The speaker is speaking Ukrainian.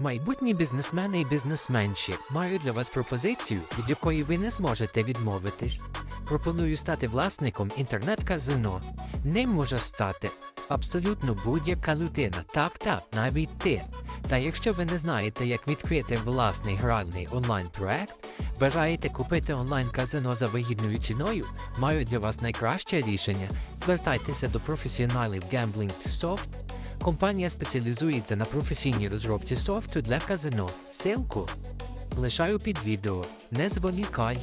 Майбутні бізнесмени і бізнесменші маю для вас пропозицію, від якої ви не зможете відмовитись. Пропоную стати власником інтернет-казино. Ним може стати абсолютно будь-яка людина, так так, навіть ти. Та якщо ви не знаєте, як відкрити власний гральний онлайн-проект, бажаєте купити онлайн-казино за вигідною ціною, маю для вас найкраще рішення. Звертайтеся до професіоналів Gambling Soft. Компанія спеціалізується на професійній розробці софту для казино. Силку лишаю під відео. Не зволікай.